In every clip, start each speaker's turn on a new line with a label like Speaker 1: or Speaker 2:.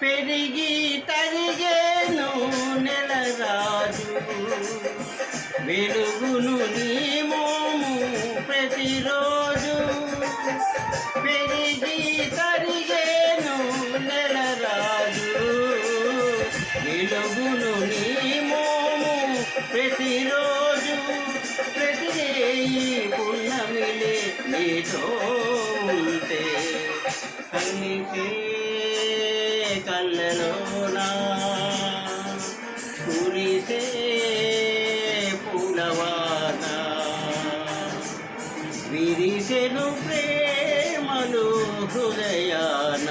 Speaker 1: పెరిగి తరిగేను నెలరాజు వెలుగును నీమోము ప్రతిరోజు. పెరిగి తరి నీతో ఉంటే కలిసే కళ్ళలోనా కురిసే పూలవాత విరిసెను ప్రేమలు హృదయాన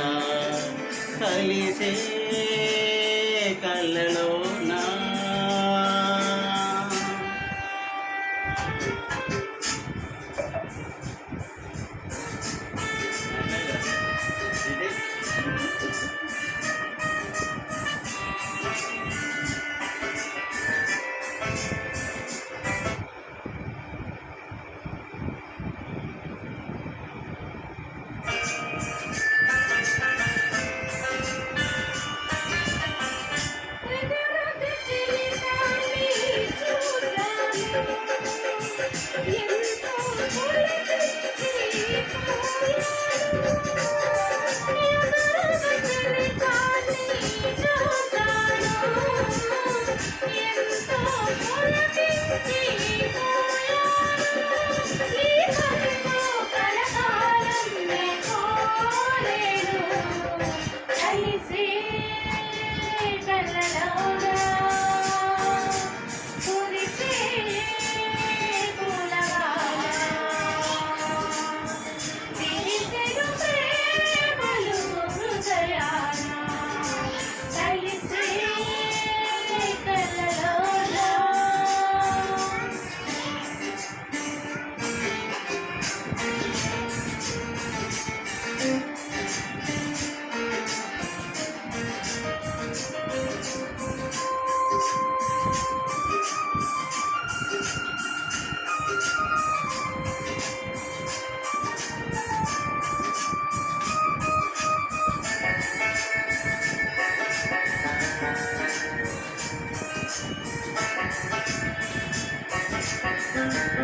Speaker 1: కలిసే కళ్ళలోనా
Speaker 2: Thank
Speaker 1: you.